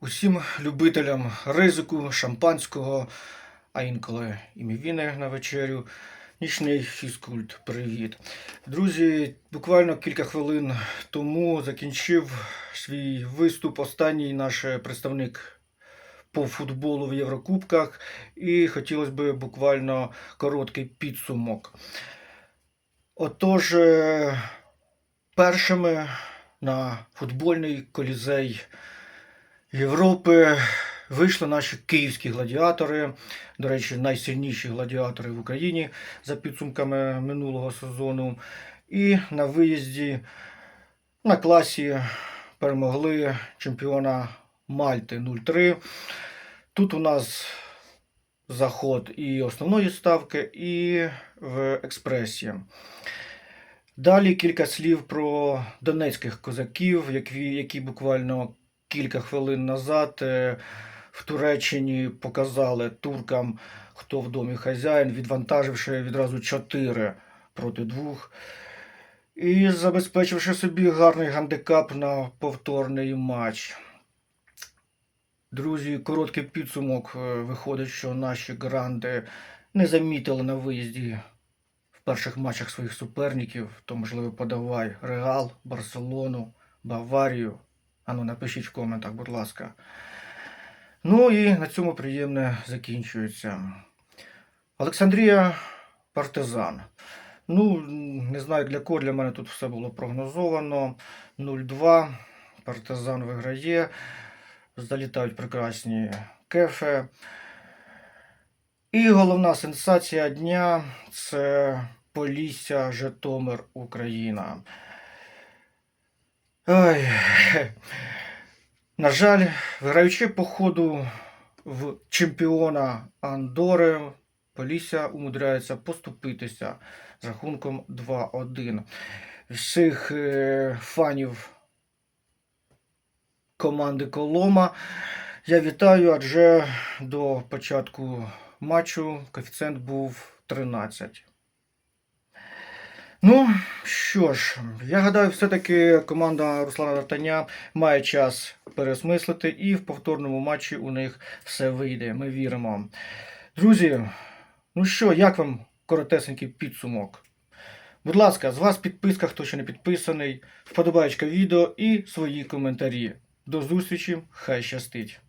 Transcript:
Усім любителям ризику, шампанського, а інколи і мівіни на вечерю. Нічний фізкульт. Привіт. Друзі, буквально кілька хвилин тому закінчив свій виступ останній наш представник по футболу в Єврокубках. І хотілося б буквально короткий підсумок. Отож, е, першими на футбольний колізей Європи вийшли наші київські гладіатори. До речі, найсильніші гладіатори в Україні за підсумками минулого сезону. І на виїзді на класі перемогли чемпіона Мальти 0-3. Тут у нас заход і основної ставки, і в експресі. Далі кілька слів про донецьких козаків, які, які буквально кілька хвилин назад е, в Туреччині показали туркам, хто в домі хазяїн, відвантаживши відразу чотири проти двох. І забезпечивши собі гарний гандикап на повторний матч. Друзі, короткий підсумок е, виходить, що наші гранди не замітили на виїзді в перших матчах своїх суперників, то, можливо, подавай Реал, Барселону, Баварію. Ану, напишіть в коментах, будь ласка. Ну і на цьому приємне закінчується. Олександрія Партизан. Ну, не знаю для кого, для мене тут все було прогнозовано. 0-2. Партизан виграє. Залітають прекрасні кефе. І головна сенсація дня це Полісся, Житомир, Україна. Ой. На жаль, граючи по ходу в чемпіона Андори, Полісся умудряється поступитися з рахунком 2-1. Всіх е, фанів команди Колома я вітаю, адже до початку матчу коефіцієнт був 13. Ну, що ж, я гадаю, все-таки команда Руслана Дартаня має час пересмислити, і в повторному матчі у них все вийде. Ми віримо. Друзі, ну що, як вам коротесенький підсумок? Будь ласка, з вас підписка, хто ще не підписаний, вподобаєчка відео і свої коментарі. До зустрічі, хай щастить!